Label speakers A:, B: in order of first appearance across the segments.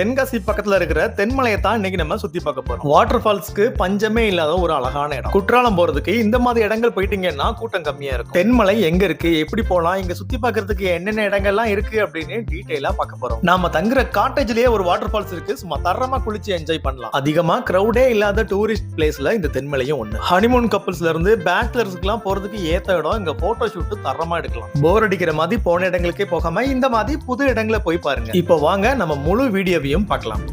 A: தென்காசி பக்கத்துல இருக்கிற தென்மலையை தான் இன்னைக்கு நம்ம சுத்தி பார்க்க போறோம். வாட்டர் ஃபால்ஸ்க்கு பஞ்சமே இல்லாத ஒரு அழகான இடம். குற்றாலம் போறதுக்கு இந்த மாதிரி இடங்கள் போயிட்டீங்கன்னா கூட்டம் கம்மியா இருக்கும். தென்மலை எங்க இருக்கு? எப்படி போலாம்? இங்க சுத்தி பாக்குறதுக்கு என்னென்ன இடங்கள்லாம் இருக்கு அப்படின்னு டீடைலா பார்க்க போறோம். நாம தங்குற காட்டேஜ்லயே ஒரு வாட்டர் ஃபால்ஸ் இருக்கு. சும்மா தரமா குளிச்சு என்ஜாய் பண்ணலாம். அதிகமா கிரௌடே இல்லாத டூரிஸ்ட் பிளேஸ்ல இந்த தென்மலையும் ஒண்ணு. ஹனிமூன் கப்பல்ஸ்ல இருந்து பேச்சுலர்ஸ்க்குலாம் போறதுக்கு ஏத்த இடம். இங்க போட்டோ ஷூட் தரமா எடுக்கலாம். போர் அடிக்கிற மாதிரி போன இடங்களுக்கே போகாம இந்த மாதிரி புது இடங்களை போய் பாருங்க. இப்போ வாங்க நம்ம முழு வீடியோவையும் பார்க்கலாம்.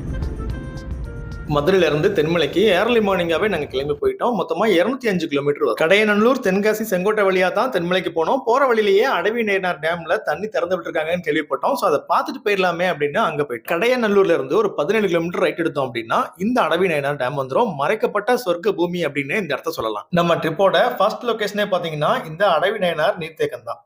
A: மதுரையிலிருந்து தென்மலைக்கு ஏர்லி மார்னிங்காவே நாங்கள் கிளம்பி போயிட்டோம். மொத்தமாக இரநூத்தி அஞ்சு கிலோமீட்டர் வரும். கடையநல்லூர் தென்காசி செங்கோட்டை வழியாக தான் தென்மலைக்கு போனோம். போகிற வழியிலேயே அடவி நேர்னார் டேமில் தண்ணி திறந்து விட்டுருக்காங்கன்னு கேள்விப்பட்டோம். ஸோ அதை பார்த்துட்டு போயிடலாமே அப்படின்னு அங்கே போயிட்டு கடையநல்லூர்ல இருந்து ஒரு பதினேழு கிலோமீட்டர் ரைட் எடுத்தோம் அப்படின்னா இந்த அடவி நயனார் டேம் வந்துரும். மறைக்கப்பட்ட சொர்க்க பூமி அப்படின்னு இந்த இடத்த சொல்லலாம். நம்ம ட்ரிப்போட ஃபர்ஸ்ட் லொக்கேஷனே பார்த்தீங்கன்னா இந்த அடவி நயனார் நீர்த்தேக்கம் தான்.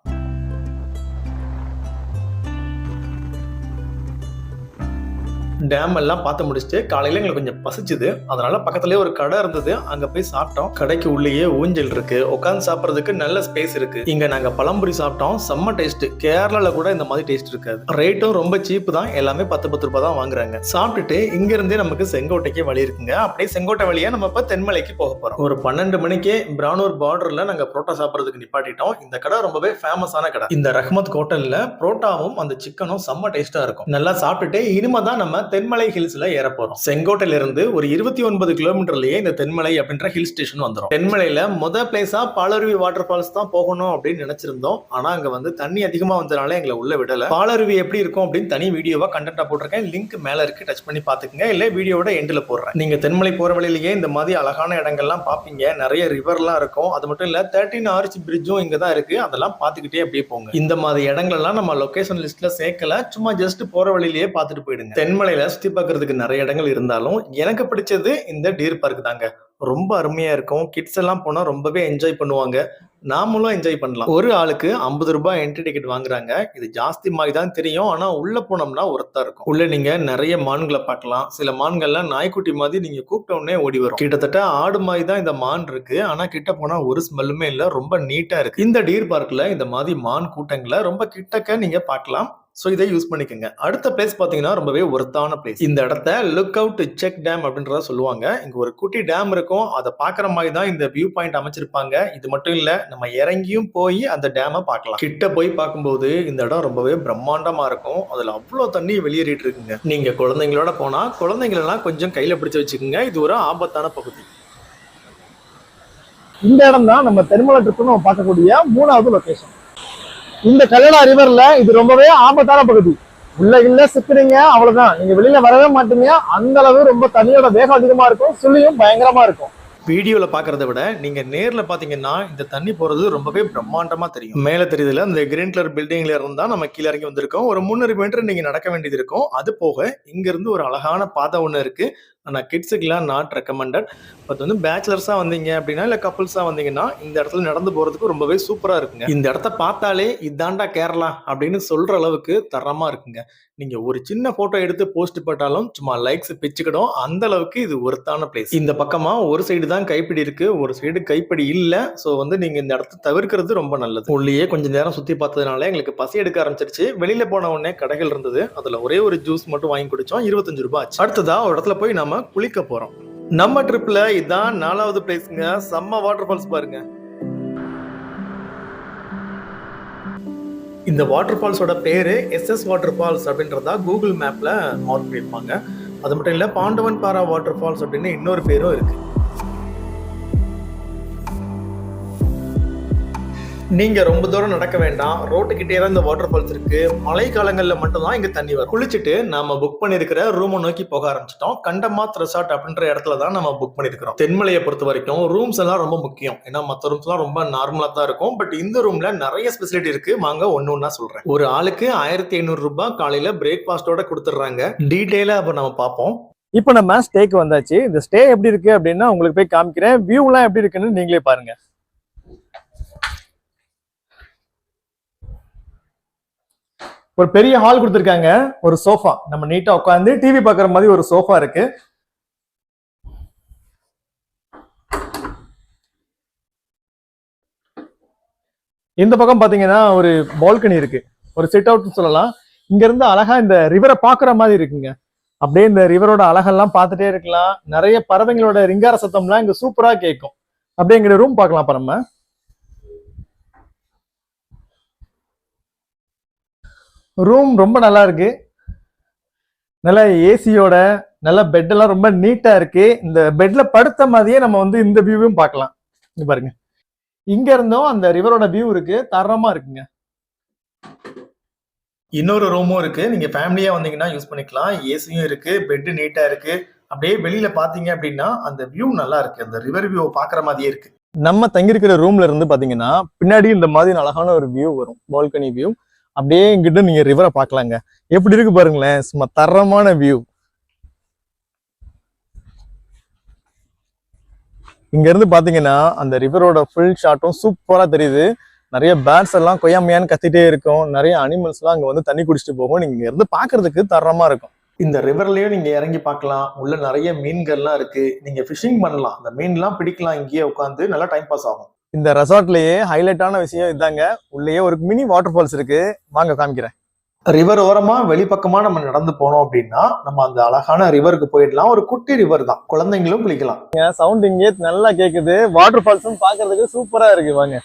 A: டேம் எல்லாம் பார்த்து முடிச்சுட்டு காலையில் எங்களுக்கு கொஞ்சம் பசிச்சுது. அதனால பக்கத்துலேயே ஒரு கடை இருந்தது. அங்கே போய் சாப்பிட்டோம். கடைக்கு உள்ளேயே ஊஞ்சல் இருக்கு. உட்காந்து சாப்பிட்றதுக்கு நல்ல ஸ்பேஸ் இருக்கு. இங்க நாங்க பழம்புரி சாப்பிட்டோம். செம்ம டேஸ்ட் கேரளால கூட இந்த மாதிரி டேஸ்ட் இருக்காது. ரேட்டும் ரொம்ப சீப் தான். எல்லாமே பத்து பத்து ரூபாய் தான் வாங்குறாங்க. சாப்பிட்டுட்டு இங்க இருந்தே நமக்கு செங்கோட்டைக்கே வழி இருக்குங்க. அப்படியே செங்கோட்டை வழியா நம்ம இப்ப தென்மலைக்கு போக போறோம். ஒரு பன்னெண்டு மணிக்கே பிரானூர் பார்டர்ல நாங்க புரோட்டா சாப்பிட்றதுக்கு நிப்பாட்டிட்டோம். இந்த கடை ரொம்பவே ஃபேமஸான கடை. இந்த ரஹ்மத் ஹோட்டல்ல புரோட்டாவும் அந்த சிக்கனும் செம்ம டேஸ்டா இருக்கும். நல்லா சாப்பிட்டுட்டு இனிமே தான் நம்ம தென்மலை ஹில்ஸ்ல ஏற போறோம் செங்கோட்டையில இருந்து ஒரு இருபத்தி ஒன்பது கிலோமீட்டர்லயே இந்த தென்மலை அப்படின்ற ஹில் ஸ்டேஷன் வந்துடும் தென்மலையில முத பிளேஸா பாலருவி வாட்டர் ஃபால்ஸ் தான் போகணும் அப்படின்னு நினைச்சிருந்தோம். ஆனா அங்க வந்து தண்ணி அதிகமா வந்ததுனால எங்களை உள்ள விடல. பாலருவி எப்படி இருக்கும் அப்படின்னு தனி வீடியோவா கண்டென்ட்டா போட்டிருக்கேன். லிங்க் மேல இருக்கு டச் பண்ணி பாத்துக்கங்க இல்ல வீடியோட எண்ட்ல போடுறேன். நீங்க தென்மலை போற வழியிலேயே இந்த மாதிரி அழகான இடங்கள்லாம் பாப்பீங்க நிறைய ரிவர்லாம் இருக்கும். அது மட்டும் இல்ல தேர்ட்டின் ஆர்ச் பிரிட்ஜும் இங்க தான் இருக்கு. அதெல்லாம் பாத்துக்கிட்டே அப்படியே போங்க. இந்த மாதிரி இடங்கள்லாம் நம்ம லொகேஷன் லிஸ்ட்ல சேர்க்கல. சும்மா ஜஸ்ட் போற வழியிலேயே பார்த்துட்டு போயிடுங்க. தென்மலையில ஜாஸ்தி பார்க்குறதுக்கு நிறைய இடங்கள் இருந்தாலும் எனக்கு பிடிச்சது இந்த டீர் பார்க் தாங்க. ரொம்ப அருமையா இருக்கும். கிட்ஸ் எல்லாம் போனா ரொம்பவே என்ஜாய் பண்ணுவாங்க. நாமளும் என்ஜாய் பண்ணலாம். ஒரு ஆளுக்கு ஐம்பது ரூபாய் என்ட்ரி டிக்கெட் வாங்குறாங்க. இது ஜாஸ்தி மாதிரி தான் தெரியும். ஆனா உள்ள போனோம்னா ஒருத்தா இருக்கும். உள்ள நீங்க நிறைய மான்களை பார்க்கலாம். சில மான்கள்லாம் நாய்க்குட்டி மாதிரி நீங்க கூப்பிட்ட உடனே ஓடி வரும். கிட்டத்தட்ட ஆடு மாதிரி தான் இந்த மான் இருக்கு. ஆனா கிட்ட போனா ஒரு ஸ்மெல்லுமே இல்ல. ரொம்ப நீட்டா இருக்கு. இந்த டீர் பார்க்ல இந்த மாதிரி மான் கூட்டங்களை ரொம்ப கிட்டக்க நீங்க பார்க்கலாம். ஸோ இதை யூஸ் பண்ணிக்கோங்க. அடுத்த பிளேஸ் பார்த்தீங்கன்னா ரொம்பவே ஒர்த்தான பிளேஸ் இந்த இடத்த லுக் அவுட் செக் டேம் அப்படின்றத சொல்லுவாங்க. இங்கே ஒரு குட்டி டேம் இருக்கும். அதை பார்க்குற மாதிரி தான் இந்த வியூ பாயிண்ட் அமைச்சிருப்பாங்க. இது மட்டும் இல்லை நம்ம இறங்கியும் போய் அந்த டேமை பார்க்கலாம். கிட்ட போய் பார்க்கும்போது இந்த இடம் ரொம்பவே பிரம்மாண்டமாக இருக்கும். அதில் அவ்வளோ தண்ணி வெளியேறிட்டு இருக்குங்க. நீங்கள் குழந்தைங்களோட போனால் குழந்தைங்களெல்லாம் கொஞ்சம் கையில் பிடிச்சி வச்சுக்கோங்க. இது ஒரு ஆபத்தான பகுதி.
B: இந்த இடம் தான் நம்ம தெருமலை ட்ரிப் நம்ம பார்க்கக்கூடிய மூணாவது லொக்கேஷன் இந்த கல்லடா ரிவர்ல இது ரொம்பவே ஆபத்தான பகுதி. உள்ள இல்ல சிக்கிறீங்க அவ்வளவுதான். நீங்க வெளியில வரவே மாட்டீங்க. அந்த அளவு ரொம்ப தண்ணியோட வேகம் அதிகமா இருக்கும். சுழியும் பயங்கரமா இருக்கும்.
A: வீடியோல பாக்குறத விட நீங்க நேர்ல பாத்தீங்கன்னா இந்த தண்ணி போறது ரொம்பவே பிரம்மாண்டமா தெரியும். மேல தெரியுதுல இந்த கிரீன் கலர் பில்டிங்ல இருந்தா நம்ம கீழே இறங்கி வந்திருக்கோம். ஒரு முன்னூறு மீட்டர் நீங்க நடக்க வேண்டியது இருக்கும். அது போக இங்க இருந்து ஒரு அழகான பாதை ஒண்ணு இருக்கு. ஆனா கிட்ஸுக்குலாம் நாட் ரெக்கமெண்டட் பட் வந்து பேச்சுலர்ஸா வந்தீங்க அப்படின்னா இல்ல கப்புள்ஸா வந்தீங்கன்னா இந்த இடத்துல நடந்து போறதுக்கு ரொம்பவே சூப்பரா இருக்குங்க. இந்த இடத்த பார்த்தாலே இதாண்டா கேரளா அப்படின்னு சொல்ற அளவுக்கு தரமா இருக்குங்க. நீங்க ஒரு சின்ன போட்டோ எடுத்து போஸ்ட் போட்டாலும் சும்மா லைக்ஸ் பிச்சுக்கிடும். அந்த அளவுக்கு இது ஒருத்தான பிளேஸ் இந்த பக்கமா ஒரு சைடு தான் கைப்பிடி இருக்கு. ஒரு சைடு கைப்பிடி இல்ல. சோ வந்து நீங்க இந்த இடத்த தவிர்க்கிறது ரொம்ப நல்லது. உள்ளேயே கொஞ்ச நேரம் சுத்தி பார்த்ததுனால எங்களுக்கு பசி எடுக்க ஆரம்பிச்சிருச்சு. வெளியில போன உடனே கடைகள் இருந்தது. அதுல ஒரே ஒரு ஜூஸ் மட்டும் வாங்கி குடிச்சோம். இருபத்தஞ்சு ரூபாய் ஆச்சு. அடுத்ததா ஒரு இடத்துல போய் நம்ம குளிக்க போறோம். நம்ம ட்ரிப்ல இதான் நாலாவது பிளேஸ்ங்க செம்ம வாட்டர் ஃபால்ஸ் பாருங்க. இந்த வாட்டர் ஃபால்ஸோட பேரு எஸ்எஸ் வாட்டர் ஃபால்ஸ் அப்படின்றதா கூகுள் மேப்ல மார்க் பண்ணியிருப்பாங்க. அது மட்டும் இல்லை பாண்டவன் பாரா வாட்டர் ஃபால்ஸ் அப்படின்னு இன்னொரு பேரும் இருக்குது நீங்கள் ரொம்ப தூரம் நடக்க வேண்டாம். ரோட்டுக்கிட்டே தான் இந்த வாட்டர் ஃபால்ஸ் இருக்கு. மழை காலங்களில் மட்டும்தான் இங்கே தண்ணி வரும். குளிச்சுட்டு நாம புக் பண்ணியிருக்கிற ரூமை நோக்கி போக ஆரம்பிச்சிட்டோம். கண்டமாத் ரெசார்ட் அப்படின்ற இடத்துல தான் நம்ம புக் பண்ணியிருக்கிறோம். தென்மலையை பொறுத்த வரைக்கும் ரூம்ஸ் எல்லாம் ரொம்ப முக்கியம். ஏன்னா மற்ற ரூம்ஸ்லாம் ரொம்ப நார்மலாக தான் இருக்கும். பட் இந்த ரூம்ல நிறைய ஸ்பெசிலிட்டி இருக்கு. வாங்க ஒன்று ஒன்றா சொல்றேன். ஒரு ஆளுக்கு ஆயிரத்தி ஐநூறு ரூபாய் காலையில பிரேக்ஃபாஸ்டோட கொடுத்துட்றாங்க. டீட்டெயிலாக அப்போ நம்ம பார்ப்போம்.
B: இப்போ நம்ம ஸ்டேக்கு வந்தாச்சு. இந்த ஸ்டே எப்படி இருக்கு அப்படின்னா உங்களுக்கு போய் காமிக்கிறேன். வியூலாம் எப்படி இருக்குன்னு நீங்களே பாருங்க. ஒரு பெரிய ஹால் கொடுத்துருக்காங்க. ஒரு சோஃபா நம்ம நீட்டா உட்காந்து டிவி பாக்குற மாதிரி ஒரு சோஃபா இருக்கு. இந்த பக்கம் பாத்தீங்கன்னா ஒரு பால்கனி இருக்கு. ஒரு செட் அவுட் சொல்லலாம். இங்க இருந்து அழகா இந்த ரிவரை பாக்குற மாதிரி இருக்குங்க.
A: அப்படியே இந்த ரிவரோட அழகெல்லாம் பார்த்துட்டே இருக்கலாம். நிறைய பறவைங்களோட ரிங்கார சத்தம்லாம் இங்க சூப்பரா கேட்கும் அப்படியே எங்க ரூம் பார்க்கலாம் அப்ப நம்ம. ரூம் ரொம்ப நல்லா இருக்கு. நல்ல ஏசியோட நல்ல பெட் எல்லாம் ரொம்ப நீட்டா இருக்கு. இந்த பெட்ல படுத்த மாதிரியே நம்ம வந்து இந்த வியூவையும் பார்க்கலாம். இங்க பாருங்க. இங்க இருந்தும் அந்த ரிவரோட வியூ இருக்கு. தரமா இருக்குங்க. இன்னொரு ரூமும் இருக்கு. நீங்க ஃபேமிலியா வந்தீங்கன்னா யூஸ் பண்ணிக்கலாம். ஏசியும் இருக்கு. பெட் நீட்டா இருக்கு. அப்படியே வெளியில பாத்தீங்க அப்படின்னா அந்த வியூ நல்லா இருக்கு. அந்த ரிவர் வியூ பாக்குற மாதிரியே இருக்கு. நம்ம தங்கியிருக்கிற ரூம்ல இருந்து பாத்தீங்கன்னா பின்னாடி இந்த மாதிரி அழகான ஒரு வியூ வரும். பால்கனி வியூ அப்படியே இங்கிட்ட நீங்க ரிவரை பார்க்கலாங்க. எப்படி இருக்கு பாருங்களேன் சும்மா தரமான வியூ இங்க இருந்து பாத்தீங்கன்னா அந்த ரிவரோட ஃபுல் ஷாட்டும் சூப்பரா தெரியுது. நிறைய பேர்ட்ஸ் எல்லாம் கொய்யாமையான்னு கத்திட்டே இருக்கும். நிறைய அனிமல்ஸ் எல்லாம் அங்க வந்து தண்ணி குடிச்சிட்டு போகும். நீங்க இங்க இருந்து பாக்குறதுக்கு தரமா இருக்கும். இந்த ரிவர்லயும் நீங்க இறங்கி பார்க்கலாம். உள்ள நிறைய மீன்கள்லாம் இருக்கு. நீங்க ஃபிஷிங் பண்ணலாம். அந்த மீன்லாம் பிடிக்கலாம். இங்கேயே உட்காந்து நல்லா டைம் பாஸ் ஆகும். இந்த ரெசார்ட்லயே ஹைலைட்டான விஷயம் இதாங்க. உள்ளேயே ஒரு மினி வாட்டர் ஃபால்ஸ் இருக்கு. வாங்க காமிக்கிறேன். ரிவர் ஓரமா வெளிப்பக்கமா நம்ம நடந்து போனோம் அப்படின்னா நம்ம அந்த அழகான ரிவருக்கு போயிடலாம். ஒரு குட்டி ரிவர் தான். குழந்தைங்களும் குளிக்கலாம். சவுண்ட் இங்கே நல்லா கேக்குது. வாட்டர் ஃபால்ஸும் பாக்குறதுக்கு சூப்பரா இருக்கு. வாங்க.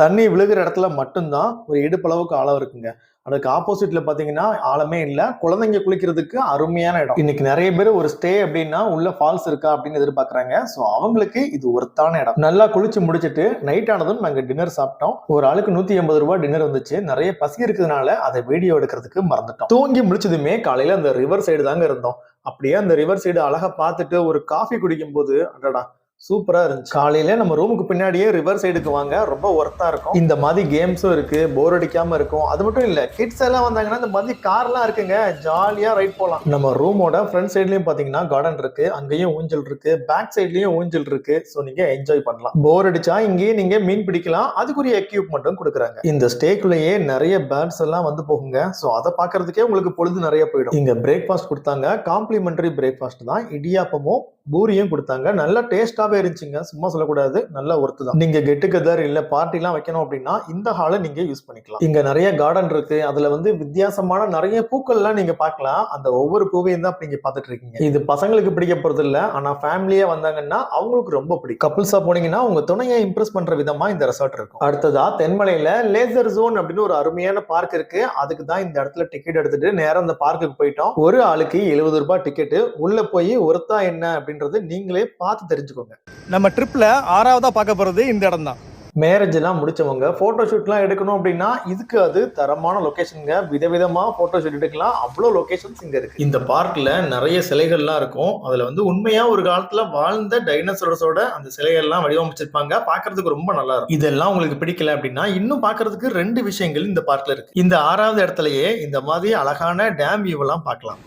A: தண்ணி விழுகிற இடத்துல மட்டும்தான் ஒரு இடுப்பளவுக்கு ஆழம் இருக்குங்க. அதுக்கு ஆப்போசிட்ல பாத்தீங்கன்னா ஆழமே இல்ல. குழந்தைங்க குளிக்கிறதுக்கு அருமையான இடம். இன்னைக்கு நிறைய பேர் ஒரு ஸ்டே அப்படின்னா உள்ள ஃபால்ஸ் இருக்கா அப்படின்னு எதிர்பார்க்கறாங்க. ஸோ அவங்களுக்கு இது ஒருத்தான இடம். நல்லா குளிச்சு முடிச்சிட்டு நைட் ஆனதும் நாங்க டின்னர் சாப்பிட்டோம். ஒரு ஆளுக்கு நூத்தி எண்பது ரூபாய் டின்னர் வந்துச்சு. நிறைய பசி இருக்கிறதுனால அதை வீடியோ எடுக்கிறதுக்கு மறந்துட்டோம். தூங்கி முடிச்சதுமே காலையில அந்த ரிவர் சைடு தாங்க இருந்தோம். அப்படியே அந்த ரிவர் சைடு அழகா பார்த்துட்டு ஒரு காஃபி குடிக்கும் போது அடடா சூப்பரா இருந்துச்சு. காலையில நம்ம ரூமுக்கு பின்னாடியே ரிவர் சைடுக்கு வாங்க. ரொம்ப ஒர்த்தா இருக்கும். இந்த மாதிரி கேம்ஸும் இருக்கு. போர் அடிக்காம இருக்கும். அது மட்டும் இல்ல கிட்ஸ் எல்லாம் வந்தாங்கன்னா இந்த மாதிரி கார்லாம் இருக்குங்க. ஜாலியா ரைட் போலாம். நம்ம ரூமோட ஃப்ரண்ட் சைட்லயும் பாத்தீங்கன்னா கார்டன் இருக்கு. அங்கேயும் ஊஞ்சல் இருக்கு. பேக் சைட்லயும் ஊஞ்சல் இருக்கு. சோ நீங்க என்ஜாய் பண்ணலாம். போர் அடிச்சா இங்கேயே நீங்க மீன் பிடிக்கலாம். அதுக்குரிய எக்யூப்மெண்ட்டும் கொடுக்குறாங்க. இந்த ஸ்டேக்குள்ளேயே நிறைய பேர்ட்ஸ் எல்லாம் வந்து போகுங்க. சோ அதை பாக்குறதுக்கே உங்களுக்கு பொழுது நிறைய போயிடும். இங்க பிரேக்ஃபாஸ்ட் கொடுத்தாங்க. காம்ப்ளிமெண்டரி பிரேக்ஃபாஸ்ட் தான். இடியாப்பமும் பூரியும் கொடுத்தாங்க. நல்ல நல்லாவே இருந்துச்சுங்க. சும்மா சொல்லக்கூடாது. நல்ல ஒர்த்து தான். நீங்க கெட் டுகெதர் இல்ல பார்ட்டி எல்லாம் வைக்கணும் அப்படின்னா இந்த ஹாலை நீங்க யூஸ் பண்ணிக்கலாம். இங்க நிறைய கார்டன் இருக்கு. அதுல வந்து வித்தியாசமான நிறைய பூக்கள் எல்லாம் நீங்க பார்க்கலாம். அந்த ஒவ்வொரு பூவையும் தான் நீங்க பாத்துட்டு இருக்கீங்க. இது பசங்களுக்கு பிடிக்க போறது இல்ல. ஆனா ஃபேமிலியா வந்தாங்கன்னா அவங்களுக்கு ரொம்ப பிடிக்கும். கப்புள்ஸா போனீங்கன்னா உங்க துணையை இம்ப்ரெஸ் பண்ற விதமா இந்த ரெசார்ட் இருக்கும். அடுத்ததா தென்மலையில லேசர் ஜோன் அப்படின்னு ஒரு அருமையான பார்க் இருக்கு. அதுக்கு தான் இந்த இடத்துல டிக்கெட் எடுத்துட்டு நேரம் அந்த பார்க்குக்கு போயிட்டோம். ஒரு ஆளுக்கு எழுபது ரூபாய் டிக்கெட் உள்ள போய் ஒருத்தா என்ன? அப்படின்றது நீங்களே பார்த்து தெரிஞ்சுக்கோங்க. நம்ம ட்ரிப்ல ஆறாவதா பார்க்க போறது இந்த இடம் தான் மேரேஜ் எல்லாம் முடிச்சவங்க போட்டோ ஷூட்லாம் எடுக்கணும் அப்படின்னா இதுக்கு அது தரமான லொகேஷனுங்க விதவிதமா போட்டோ ஷூட் எடுக்கலாம். அவ்வளோ லொகேஷன்ஸ் இங்க இருக்கு. இந்த பார்க்ல நிறைய சிலைகள்லாம் இருக்கும். அதுல வந்து உண்மையா ஒரு காலத்துல வாழ்ந்த டைனோசரஸோட அந்த சிலைகள்லாம் வடிவமைச்சிருப்பாங்க. பார்க்கறதுக்கு ரொம்ப நல்லா இருக்கும். இதெல்லாம் உங்களுக்கு பிடிக்கல அப்படின்னா இன்னும் பார்க்கறதுக்கு ரெண்டு விஷயங்கள் இந்த பார்க்ல இருக்கு. இந்த ஆறாவது இடத்துலயே இந்த மாதிரி அழகான டேம் வியூ எல்லாம் பார்க்கலாம்.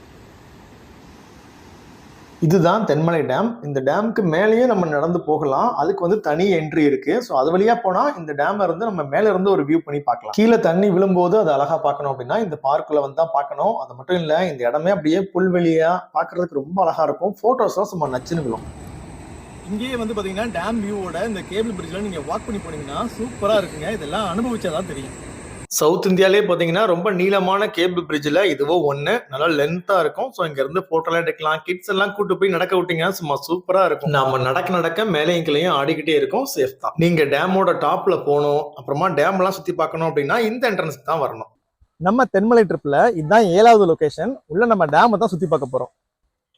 A: இதுதான் தென்மலை டேம் இந்த டேமுக்கு மேலேயும் நம்ம நடந்து போகலாம். அதுக்கு வந்து தனி என்ட்ரி இருக்கு. ஸோ அது வழியா போனா இந்த டேம் இருந்து நம்ம மேல இருந்து ஒரு வியூ பண்ணி பார்க்கலாம். கீழே தண்ணி விழும்போது அது அழகா பார்க்கணும் அப்படின்னா இந்த பார்க்குள்ள வந்து தான் பார்க்கணும். அது மட்டும் இல்ல இந்த இடமே அப்படியே புல்வெளியா பார்க்கறதுக்கு ரொம்ப அழகா இருக்கும். போட்டோஸ்லாம் சும்மா நச்சுன்னு விழும். இங்கேயே வந்து பாத்தீங்கன்னா டேம் வியூவோட இந்த கேபிள் பிரிட்ஜ்ல நீங்க வாக் பண்ணி போனீங்கன்னா சூப்பரா இருக்குங்க. இதெல்லாம் அனுபவிச்சாதான் தெரியும். சவுத் இந்தியாலே பார்த்தீங்கன்னா ரொம்ப நீளமான கேபிள் பிரிட்ஜில் இதுவோ ஒன்று நல்லா லென்த்தாக இருக்கும். ஸோ இங்கேருந்து ஃபோட்டோலாம் எடுக்கலாம். கிட்ஸ் எல்லாம் கூட்டு போய் நடக்க விட்டீங்கன்னா சும்மா சூப்பராக இருக்கும். நம்ம நடக்க நடக்க மேலேயும் கிளையும் ஆடிக்கிட்டே இருக்கும். சேஃப் தான். நீங்கள் டேமோட டாப்பில் போகணும். அப்புறமா டேம்லாம் சுற்றி பார்க்கணும் அப்படின்னா இந்த என்ட்ரன்ஸ் தான் வரணும். நம்ம தென்மலை ட்ரிப்பில் இதுதான் ஏழாவது லொக்கேஷன் உள்ள நம்ம டேமை தான் சுற்றி பார்க்க போகிறோம்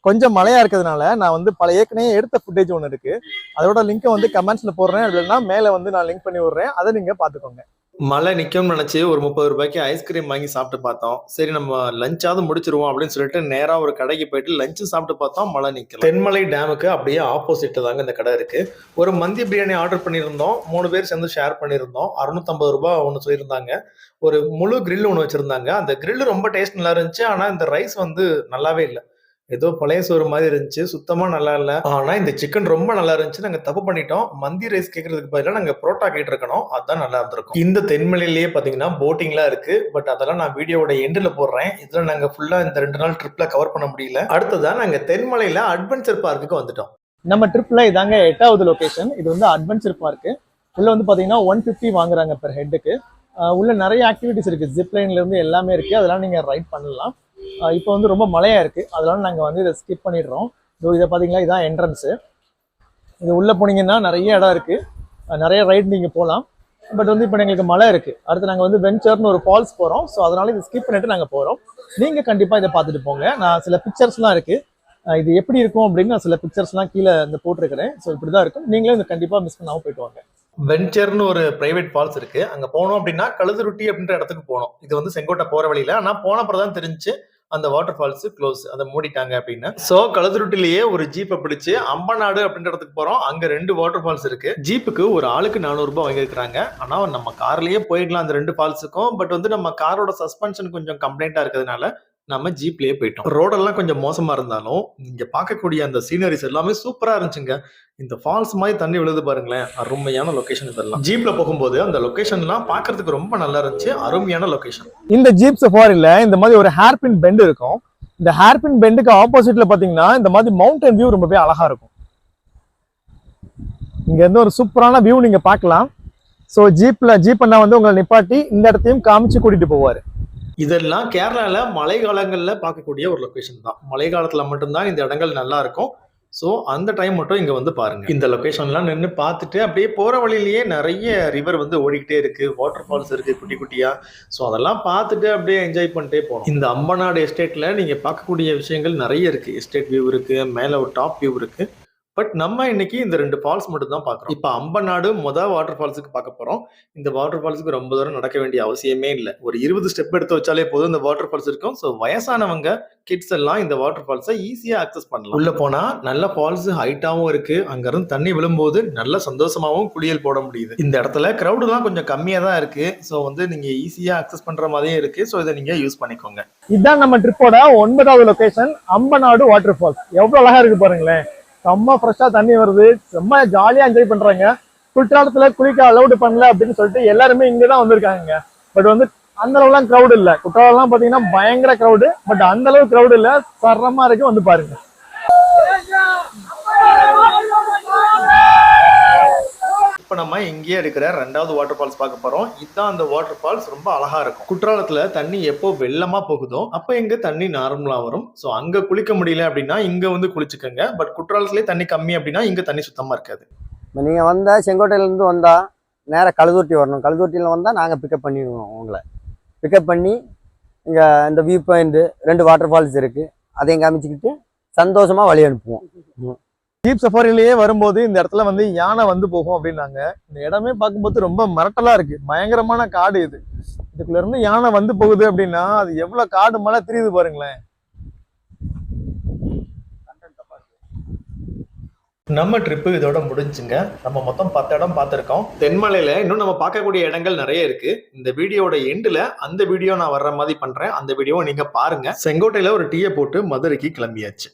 A: கொஞ்சம் மழையா இருக்கிறதுனால நான் வந்து பல ஏற்கனவே எடுத்த ஃபுட்டேஜ் ஒன்று இருக்கு. அதோட லிங்கை வந்து கமெண்ட்ஸ்ல போடுறேன். இல்லைன்னா மேலே வந்து நான் லிங்க் பண்ணி விடுறேன். அதை நீங்க பார்த்துக்கோங்க. மழை நிக்கும்னு நினைச்சு ஒரு முப்பது ரூபாய்க்கு ஐஸ்கிரீம் வாங்கி சாப்பிட்டு பார்த்தோம். சரி நம்ம லஞ்சாவது முடிச்சிருவோம் அப்படின்னு சொல்லிட்டு நேரா ஒரு கடைக்கு போயிட்டு லஞ்சு சாப்பிட்டு பார்த்தோம். மழை நிக்கல. தென்மலை டேமுக்கு அப்படியே ஆப்போசிட் தாங்க இந்த கடை இருக்கு. ஒரு மந்தி பிரியாணி ஆர்டர் பண்ணியிருந்தோம். மூணு பேர் சேர்ந்து ஷேர் பண்ணியிருந்தோம். அறுநூத்தம்பது ரூபாய் ஒன்று சொல்லியிருந்தாங்க. ஒரு முழு grill ஒன்று வச்சிருந்தாங்க. அந்த grill ரொம்ப டேஸ்ட் நல்லா இருந்துச்சு. ஆனா இந்த ரைஸ் வந்து நல்லாவே இல்லை. ஏதோ பழைய சோறு மாதிரி இருந்துச்சு சுத்தமா நல்லா இல்ல. ஆனா இந்த சிக்கன் ரொம்ப நல்லா இருந்துச்சு. நாங்க தப்பு பண்ணிட்டோம். மந்தி ரைஸ் கேட்கறதுக்கு பதிலாக நாங்க புரோட்டா கேட்டிருக்கணும். அதான் நல்லா இருந்திருக்கும். இந்த தென்மலையிலேயே பாத்தீங்கன்னா போட்டிங்லாம் இருக்கு. பட் அதெல்லாம் நான் வீடியோவோட எண்டில் போடுறேன். இதுல நாங்க ஃபுல்லா இந்த ரெண்டு நாள் ட்ரிப்ல கவர் பண்ண முடியல. அடுத்ததான் நாங்க தென்மலையில அட்வென்ச்சர் பார்க்குக்கு வந்துட்டோம்.
B: நம்ம ட்ரிப்ல இதாங்க எட்டாவது லொகேஷன் இது வந்து அட்வென்ச்சர் பார்க்கு உள்ள வந்து பாத்தீங்கன்னா ஒன் ஃபிஃப்டி வாங்குறாங்க பெர் ஹெட்டுக்கு உள்ள நிறைய ஆக்டிவிட்டிஸ் இருக்கு. ஜிப் லைன்ல இருந்து எல்லாமே இருக்கு. அதெல்லாம் நீங்க ரைட் பண்ணலாம். இப்போ வந்து ரொம்ப மழையாக இருக்குது அதனால நாங்கள் வந்து இதை ஸ்கிப் பண்ணிடுறோம். இதோ இதை பார்த்தீங்களா இதான் என்ட்ரன்ஸு இது உள்ளே போனீங்கன்னா நிறைய இடம் இருக்குது நிறைய ரைட் நீங்கள் போகலாம் பட் வந்து இப்போ எங்களுக்கு மழை இருக்குது அடுத்து நாங்கள் வந்து வெஞ்சர்னு ஒரு ஃபால்ஸ் போகிறோம் ஸோ அதனால் இது ஸ்கிப் பண்ணிட்டு நாங்கள் போகிறோம் நீங்கள் கண்டிப்பாக இதை பார்த்துட்டு போங்க. நான் சில பிக்சர்ஸ்லாம் இருக்குது இது எப்படி இருக்கும் அப்படின்னு நான் சில பிக்சர்ஸ்லாம் கீழே இந்த போட்டிருக்கிறேன். ஸோ இப்படி தான் இருக்கும். நீங்களும் இது கண்டிப்பாக மிஸ் பண்ணாமல் போயிட்டு வாங்க.
A: வெஞ்சர்னு ஒரு பிரைவேட் ஃபால்ஸ் இருக்கு. அங்க போனோம் அப்படின்னா கழுதுருட்டி அப்படின்ற இடத்துக்கு போனோம். இது வந்து செங்கோட்டை போற வழியில. ஆனா போன அப்புறம் தான் தெரிஞ்சு அந்த வாட்டர் ஃபால்ஸ் க்ளோஸ் அதை மூடிட்டாங்க அப்படின்னு. சோ கழுதுருட்டிலேயே ஒரு ஜீப்பை பிடிச்சு அம்பநாடு அப்படின்ற இடத்துக்கு போறோம். அங்க ரெண்டு வாட்டர் ஃபால்ஸ் இருக்கு. ஜீப்புக்கு ஒரு ஆளுக்கு நானூறு ரூபாய் வாங்கியிருக்காங்க ஆனா நம்ம கார்லயே போயிடலாம் அந்த ரெண்டு ஃபால்ஸுக்கும் பட் வந்து நம்ம காரோட சஸ்பென்ஷன் கொஞ்சம் கம்ப்ளைண்டா இருக்கிறதுனால நம்ம ஜீப்லயே போயிட்டோம். ரோடெல்லாம் கொஞ்சம் மோசமா இருந்தாலும் இங்க பார்க்கக்கூடிய அந்த சீனரிஸ் எல்லாமே சூப்பரா இருந்துச்சுங்க. இந்த ஃபால்ஸ் மாதிரி தண்ணி விழுது பாருங்களேன். அருமையான லொகேஷன் இதெல்லாம். ஜீப்ல போகும்போது அந்த லொகேஷன்லாம் பார்க்கிறதுக்கு ரொம்ப நல்லா இருந்துச்சு. அருமையான லொகேஷன்
B: இந்த ஜீப் சஃபாரில இந்த மாதிரி ஒரு ஹேர்பின் பெண்ட் இருக்கும். இந்த ஹேர்பின் பெண்டுக்கு ஆப்போசிட்ல பாத்தீங்கன்னா இந்த மாதிரி மவுண்டன் வியூ ரொம்பவே அழகா இருக்கும். இங்க இருந்து ஒரு சூப்பரான வியூ நீங்க பார்க்கலாம். ஸோ ஜீப்ல ஜீப் அண்ணா வந்து உங்களை நிப்பாட்டி இந்த இடத்தையும் காமிச்சு கூட்டிட்டு போவாரு.
A: இதெல்லாம் கேரளாவில் மழை பார்க்கக்கூடிய ஒரு லொக்கேஷன் தான். மழை காலத்தில் மட்டும்தான் இந்த இடங்கள் நல்லா இருக்கும். ஸோ அந்த டைம் மட்டும் இங்கே வந்து பாருங்க. இந்த லொக்கேஷன்லாம் நின்று பார்த்துட்டு அப்படியே போகிற வழியிலேயே நிறைய ரிவர் வந்து ஓடிக்கிட்டே இருக்கு. வாட்டர் ஃபால்ஸ் இருக்கு குட்டி குட்டியா. ஸோ அதெல்லாம் பார்த்துட்டு அப்படியே என்ஜாய் பண்ணிட்டே போகணும். இந்த அம்பநாடு எஸ்டேட்ல நீங்க பார்க்கக்கூடிய விஷயங்கள் நிறைய இருக்கு. எஸ்டேட் வியூ இருக்கு. மேலே ஒரு டாப் வியூ இருக்குது பட் நம்ம இன்னைக்கு இந்த ரெண்டு ஃபால்ஸ் மட்டும் தான் பார்க்குறோம். இப்போ அம்பநாடு மொதல் வாட்டர் ஃபால்ஸுக்கு பார்க்க போறோம். இந்த வாட்டர் ஃபால்ஸுக்கு ரொம்ப தூரம் நடக்க வேண்டிய அவசியமே இல்லை. ஒரு இருபது ஸ்டெப் எடுத்து வச்சாலே போதும் இந்த வாட்டர் ஃபால்ஸ் இருக்கும். ஸோ வயசானவங்க கிட்ஸ் எல்லாம் இந்த வாட்டர் ஃபால்ஸை ஈஸியாக அக்சஸ் பண்ணலாம். உள்ள போனா நல்ல ஃபால்ஸ் ஹைட்டாவும் இருக்கு. அங்கிருந்து தண்ணி விழும்போது நல்ல சந்தோஷமாவும் குளியல் போட முடியுது. இந்த இடத்துல கிரௌடுலாம் கொஞ்சம் கம்மியாக தான் இருக்கு. ஸோ வந்து நீங்க ஈஸியாக அக்சஸ் பண்ற மாதிரியே இருக்கு. ஸோ இதை நீங்க யூஸ் பண்ணிக்கோங்க.
B: இதுதான் நம்ம ட்ரிப்போட ஒன்பதாவது லொகேஷன் அம்பநாடு வாட்டர் ஃபால்ஸ் எவ்வளவு அழகா இருக்கு பாருங்களேன். செம்ம ஃப்ரெஷ்ஷா தண்ணி வருது. செம்ம ஜாலியா என்ஜாய் பண்றாங்க. குற்றாலத்துல குளிக்க அலௌடு பண்ணல அப்படின்னு சொல்லிட்டு எல்லாருமே இங்கதான் வந்திருக்காங்க பட் வந்து அந்த அளவுலாம் க்ரௌட் இல்ல. குற்றாலம்லாம் பாத்தீங்கன்னா பயங்கர க்ரௌடு பட் அந்த அளவு க்ரௌட் இல்ல. சரமா இருக்கு வந்து பாருங்க.
A: இப்போ நம்ம இங்கேயே இருக்கிற ரெண்டாவது வாட்டர் ஃபால்ஸ் பார்க்க போகிறோம் இதுதான் அந்த வாட்டர் ஃபால்ஸ் ரொம்ப அழகாக இருக்கும். குற்றாலத்தில் தண்ணி எப்போ வெள்ளமாக போகுதோ அப்போ இங்கே தண்ணி நார்மலாக வரும். ஸோ அங்கே குளிக்க முடியல அப்படின்னா இங்கே வந்து குளிச்சுக்கோங்க. பட் குற்றாலத்துலேயே தண்ணி கம்மி அப்படின்னா இங்கே தண்ணி சுத்தமாக இருக்காது.
C: இப்போ நீங்கள் வந்தால் செங்கோட்டையிலேருந்து வந்தால் நேராக கழுதுர்ட்டி வரணும். கழுதுர்ட்டியில் வந்தால் நாங்கள் பிக்கப் பண்ணிடுவோம் உங்களை. பிக்கப் பண்ணி இங்கே இந்த வியூ பாயிண்ட்டு ரெண்டு வாட்டர் ஃபால்ஸ் இருக்குது அதையும் காமிச்சிக்கிட்டு சந்தோஷமாக வழி அனுப்புவோம்.
B: ஜீப் சஃபாரிலேயே வரும்போது இந்த இடத்துல வந்து யானை வந்து போகும் அப்படின்னாங்க. இந்த இடமே பார்க்கும்போது ரொம்ப மிரட்டலா இருக்கு. பயங்கரமான காடு இது. இதுக்குள்ள இருந்து யானை வந்து போகுது அப்படின்னா அது எவ்வளவு காடு மழை தெரியுது பாருங்களேன்.
A: நம்ம ட்ரிப்பு இதோட முடிஞ்சுங்க. நம்ம மொத்தம் பத்து இடம் பார்த்துருக்கோம். தென்மலையில இன்னும் நம்ம பார்க்கக்கூடிய இடங்கள் நிறைய இருக்கு. இந்த வீடியோட எண்டுல அந்த வீடியோ நான் வர்ற மாதிரி பண்றேன். அந்த வீடியோவை நீங்க பாருங்க. செங்கோட்டையில ஒரு டீயை போட்டு மதுரைக்கு கிளம்பியாச்சு.